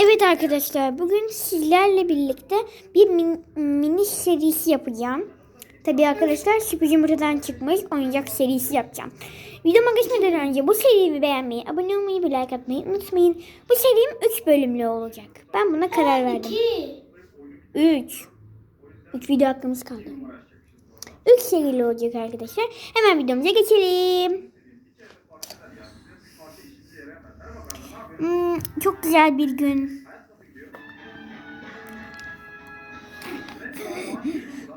Evet arkadaşlar bugün sizlerle birlikte bir min- mini serisi yapacağım. Tabii arkadaşlar sürpriz yumurtadan çıkmış oyuncak serisi yapacağım. Videoma geçmeden önce bu serimi beğenmeyi, abone olmayı ve like atmayı unutmayın. Bu serim 3 bölümlü olacak. Ben buna karar verdim. 3. 3 video hakkımız kaldı. 3 serili olacak arkadaşlar. Hemen videomuza geçelim. Hmm, çok güzel bir gün.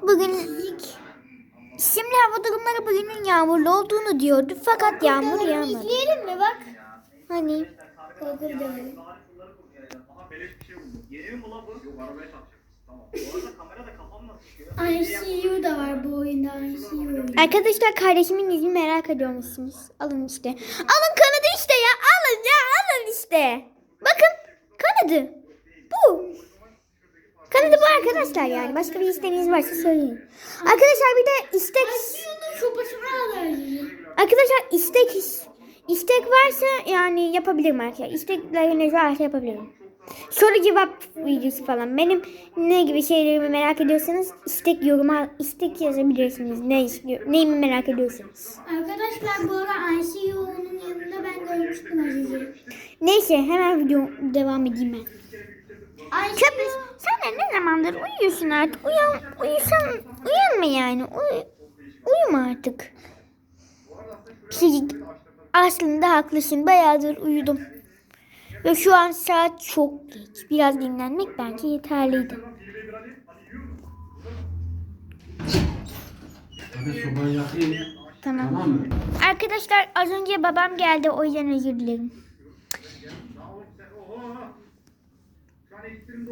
Bugün şimdi hava durumları bugünün yağmurlu olduğunu diyordu fakat yağmur yağmadı. İzleyelim mi bak? Hani? ICU da var bu oyunda ICU. arkadaşlar kardeşimin yüzünü merak ediyor musunuz? Alın işte. Alın kanadı işte ya. Alın ya alın işte. Bakın kanadı. Bu. Kanadı bu arkadaşlar yani. Başka bir isteğiniz varsa söyleyin. Arkadaşlar bir de istek. Arkadaşlar istek istek varsa yani yapabilirim arkadaşlar. İstekleriniz varsa yapabilirim. Soru cevap videosu falan. Benim ne gibi şeylerimi merak ediyorsanız istek yoruma istek yazabilirsiniz. Ne istiyor, neyimi merak ediyorsanız. Arkadaşlar bu ara ICU'nun yanında ben görmüştüm Aziz'i. Neyse hemen video devam edeyim ben. ICU. Köpüş sen de ne zamandır uyuyorsun artık? Uyan, uyusan, uyanma yani. Uy, uyuma artık. Psik, aslında haklısın. Bayağıdır uyudum. Ve şu an saat çok geç. Biraz dinlenmek bence yeterliydi. Tamam. Tamam mı? Arkadaşlar az önce babam geldi. O yüzden özür dilerim.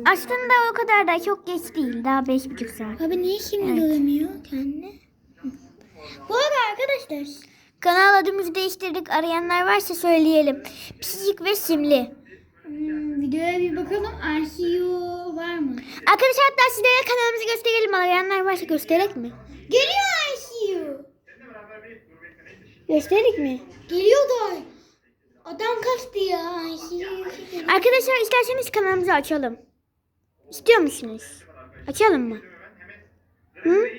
Aslında o kadar da çok geç değil. Daha beş buçuk saat. Abi niye şimdi göremiyor kendini? Bu arada arkadaşlar. Kanal adımızı değiştirdik. Arayanlar varsa söyleyelim. Psik ve simli. Hmm, videoya bir bakalım ICU var mı? Arkadaşlar hatta sizlere kanalımızı gösterelim. Arayanlar varsa gösterek mi? Geliyor ICU. Gösterek mi? Geliyor da. Adam kaçtı ya ICU. Arkadaşlar isterseniz kanalımızı açalım. İstiyor musunuz? Açalım mı? Hı?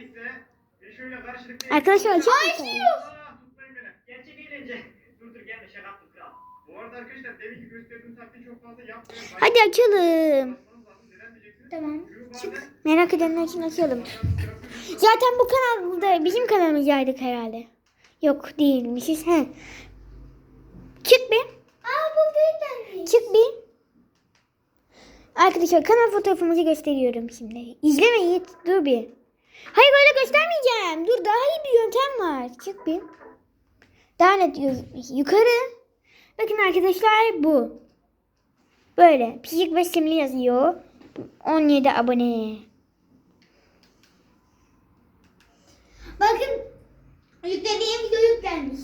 Şöyle karşılıklı Arkadaşlar açalım mı? Beni. Gerçek eğlence. Dur dur gelme şaka. Bu arada arkadaşlar demin ki gösterdiğim taktiği çok fazla yapmayın. Hadi açalım. Tamam. Çık. Merak edenler için açalım. Zaten bu kanalda bizim kanalımızdaydık herhalde. Yok değilmişiz. He. Çık bir. Aa bu birden. Çık bir. Arkadaşlar kanal fotoğrafımızı gösteriyorum şimdi. İzleme Yiğit. Dur bir. Hayır öyle göstermeyeceğim. Dur daha iyi bir yöntem var. Çık bir. Daha net yukarı. Bakın arkadaşlar bu. Böyle. Psik ve simli yazıyor. 17 abone. Bakın yüklediğim video yüklenmiş.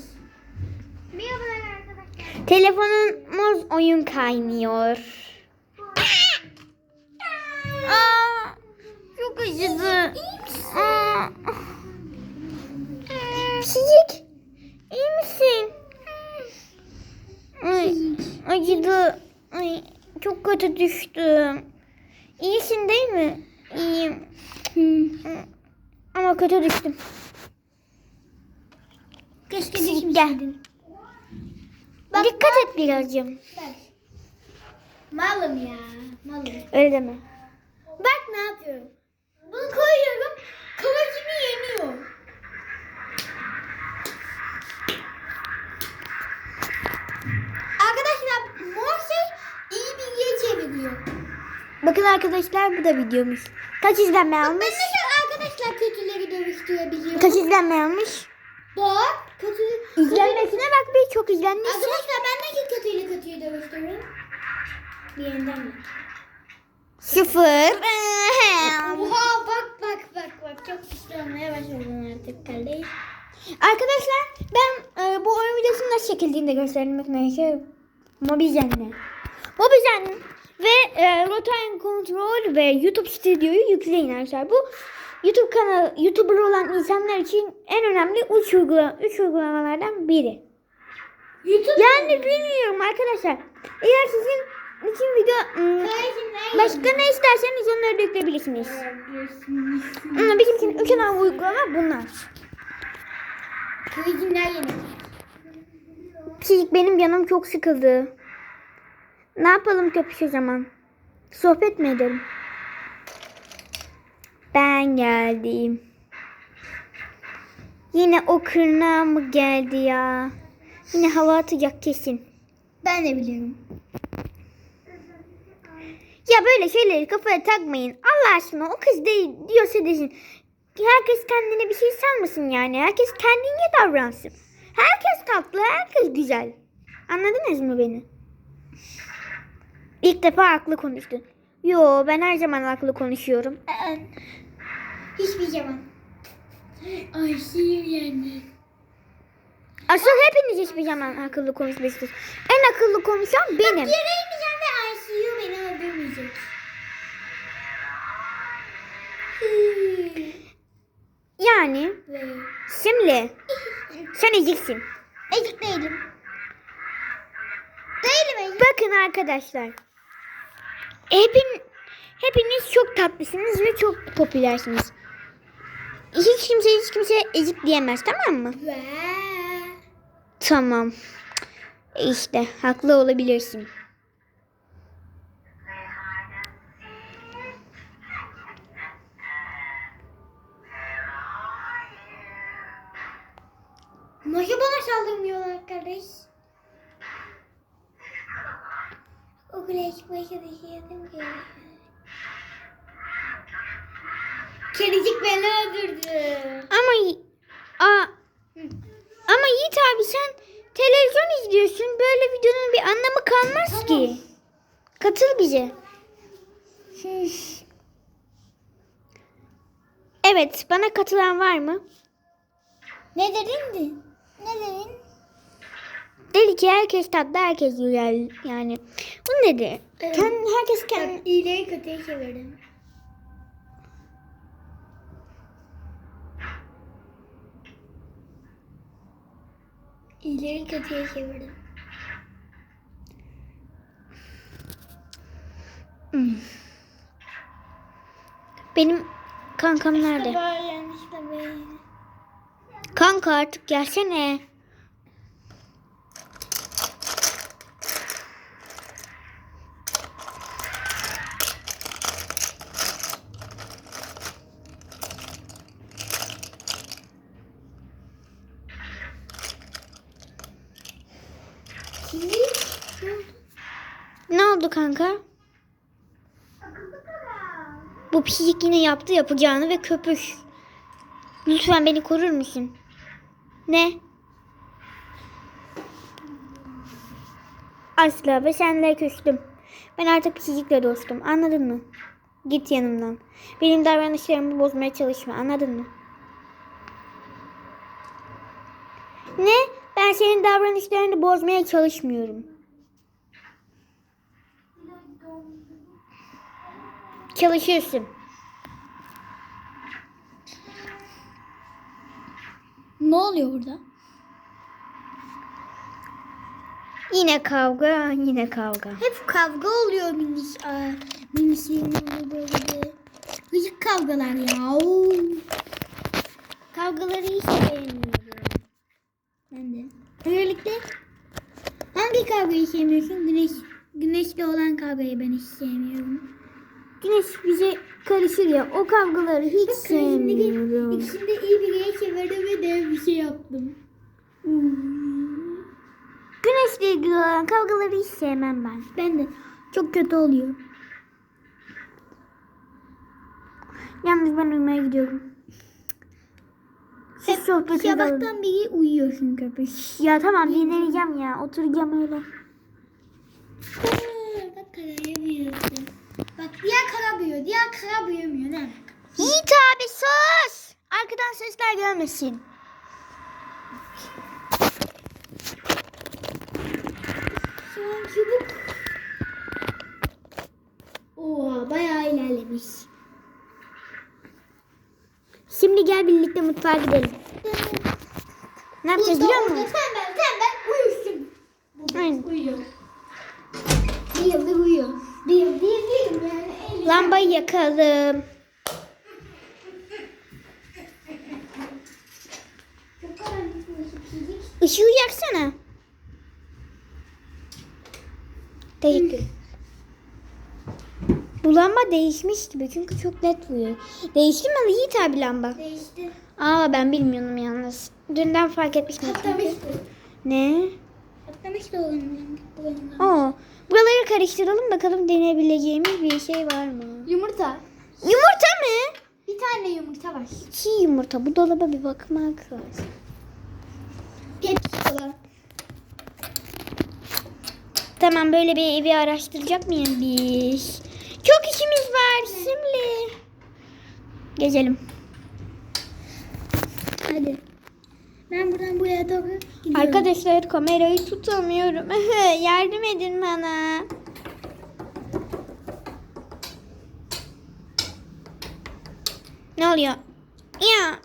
Merhabalar arkadaşlar. Telefonumuz oyun kaymıyor. Aa, çok acıdı. Aa. Psik. iyi misin? Ay, acıdı. Ay, çok kötü düştüm. İyisin değil mi? İyiyim. Ama kötü düştüm. Keşke Psik gel. Dikkat et birazcık. Bak. Malım ya. Malım. Öyle deme. Bak ne yapıyorum. Bunu koyuyorum. Kıvırcımı yeniyor. Bakın arkadaşlar bu da videomuz. Kaç izlenme Ben almış? nasıl arkadaşlar kötüleri dövüştürebiliyorum? Kaç izlenme almış? Bak kötü. İzlenmesine bak bir çok izlenmiş. Arkadaşlar ben nasıl kötüyle kötüyü dövüştürüyorum? Bir yeniden mi? Sıfır. Oha bak bak bak bak çok güçlü olmaya başladım artık kardeş. Arkadaşlar ben e, bu oyun videosunu nasıl çekildiğini de göstermek neyse. Mobizen'le. Mobizen ve e, Rotan Control ve YouTube Studio'yu yükleyin arkadaşlar. Bu YouTube kanal YouTuber olan insanlar için en önemli üç, uygula, üç uygulamalardan biri. YouTube Yani bilmiyorum arkadaşlar. Eğer sizin bütün video ım, başka ne isterseniz onları da yükleyebilirsiniz. Ama bizimkinin üç ana uygulama bunlar. Çocuk benim canım çok sıkıldı. Ne yapalım köpüş o zaman? Sohbet mi edelim? Ben geldim. Yine o kırnağı mı geldi ya? Yine hava atacak kesin. Ben de biliyorum. Ya böyle şeyleri kafaya takmayın. Allah aşkına o kız değil diyorsa desin. Herkes kendine bir şey sanmasın yani. Herkes kendine davransın. Herkes tatlı, herkes güzel. Anladınız mı beni? İlk defa haklı konuştun. Yo ben her zaman haklı konuşuyorum. Hiçbir zaman. Ay yani. Asıl hepiniz hiçbir zaman akıllı konuşmuyorsunuz. En akıllı konuşan benim. Yereyemeyeceğim ve ICU beni öldürmeyecek. Yani Ve şimdi sen eziksin. ezik değilim. Değilim ezik. Bakın arkadaşlar. Hepin, hepiniz çok tatlısınız ve çok popülersiniz. Hiç kimse hiç kimse ezik diyemez tamam mı? Ve Tamam. İşte haklı olabilirsin. Nasıl bana saldırmıyorlar kardeş? O güneş başa düşüyordum ki. Kedicik beni öldürdü. Ama a, ama Yiğit abi sen televizyon izliyorsun. Böyle videonun bir anlamı kalmaz ki. Katıl bize. Evet, bana katılan var mı? Ne dedin? Ne dedin? Dedi ki herkes tatlı, herkes güzel. Yani bu dedi. Evet. Kendi, herkes kendi... Ben iyileri kötüye çevirdim. İyileri kötüye çevirdim. Hmm. Benim kankam nerede? Kanka artık gelsene. Şimdi Ne oldu kanka? Bu pislik yine yaptı yapacağını ve köpüş. Lütfen beni korur musun? Ne? Asla ve senle küstüm. Ben artık pislikle dostum. Anladın mı? Git yanımdan. Benim davranışlarımı bozmaya çalışma. Anladın mı? Ne? Ben senin davranışlarını bozmaya çalışmıyorum. Çalışırsın. ne oluyor burada? Yine kavga, yine kavga. Hep kavga oluyor miniş. Aa, minişlerin böyle. Hıcık kavgalar ya. Kavgaları hiç sevmiyorum. Ben de. Özellikle hangi kavgayı sevmiyorsun? Güneş güneşli olan kavgayı ben hiç sevmiyorum. Güneş bize karışır ya. O kavgaları hiç sevmiyorum. İkisini de iyi bir yere çevirdim ve dev bir şey yaptım. Güneşle ilgili olan kavgaları hiç sevmem ben. Ben de çok kötü oluyor. Yalnız ben uyumaya gidiyorum. Siz sohbet edelim. Sabahtan beri uyuyorsun köpek. Ya tamam dinleneceğim ya. Oturacağım öyle. Bak karayamıyorsun. Bak diğer kara büyüyor. Diğer kara büyümüyor. Ne? Yiğit abi sus. Arkadan sesler gelmesin. An çubuk. Oha bayağı ilerlemiş. Şimdi gel birlikte mutfağa gidelim. Ne yapacağız biliyor musun? Sen ben uyusun. Aynen. Uyuyor. Lambayı yakalım. Işığı yaksana. Teşekkür. Bu lamba değişmiş gibi çünkü çok net vuruyor. Değişti mi Yiğit abi lamba? Değişti. Aa ben bilmiyorum yalnız. Dünden fark etmiştim. Patlamıştı. Ne? Patlamıştı oranın. Buranın. Oo. Buraları karıştıralım bakalım deneyebileceğimiz bir şey var mı? Yumurta. Yumurta mı? Bir tane yumurta var. Çiğ yumurta. Bu dolaba bir bakmak lazım. Kola. Tamam böyle bir evi araştıracak mıyım biz? Çok işimiz var şimdi. Gezelim. Hadi. Ben buradan buraya doğru gidiyorum. Arkadaşlar kamerayı tutamıyorum. Yardım edin bana. Ne oluyor? Ya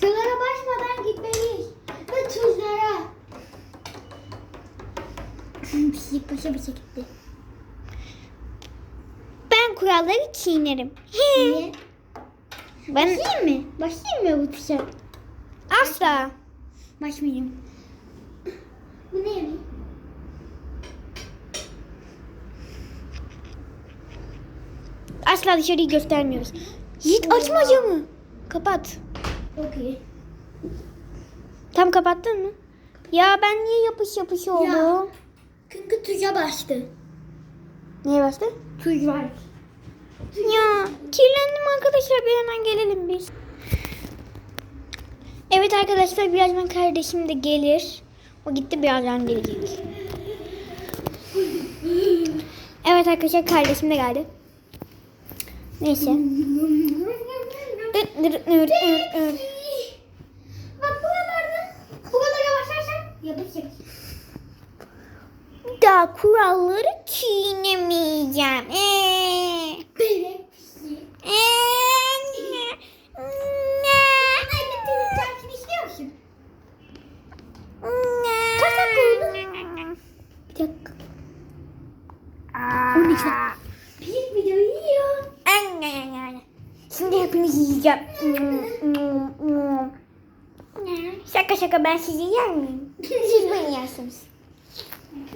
Sulara başmadan gitmeliyiz. Ve tuzlara. Pislik başa bir gitti. ben kuralları çiğnerim. Niye? ben Başlayayım mı? Başlayayım mı bu tuşa? Asla. Başmayayım. Bu ne? Asla dışarıyı göstermiyoruz. Yiğit açma camı. Kapat. Okey. Tam kapattın mı? Ya ben niye yapış yapış oldu? Ya. Çünkü tuşa bastı. Niye bastı? Tuş var. Ya kirlendim arkadaşlar bir hemen gelelim biz. Evet arkadaşlar birazdan kardeşim de gelir. O gitti birazdan gelecek. Evet arkadaşlar kardeşim de geldi. Neyse. Bak buralarda. Buralara basarsan yapışacak. Daha kuralları çiğnemeyeceğim. Ee, Bebek pisliği. ee, ne, Anne senin taksini istiyor musun? ne. Kaç dakika oldu? Bir dakika. Aa. 12 dakika. Pislik videoyu yiyor. Şimdi hepinizi yiyeceğim. Şaka şaka ben sizi yer miyim? Siz beni yersiniz.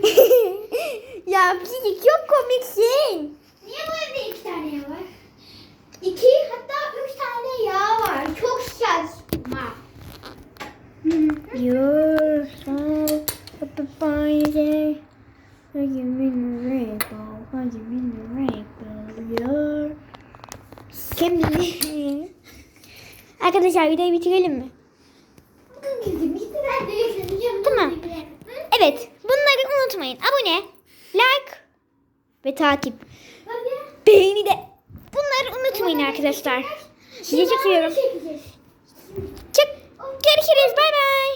ya Pisi çok komiksin. Niye bu iki tane yağ var? İki hatta üç tane yağ var. Çok saçma. You're so Friday. How you mean the rainbow? Şimdi Arkadaşlar videoyu bitirelim mi? Tamam. Evet bunları unutmayın. Abone, like ve takip. Beğeni de. Bunları unutmayın arkadaşlar. Sizi çok. Çok görüşürüz. Bay bay.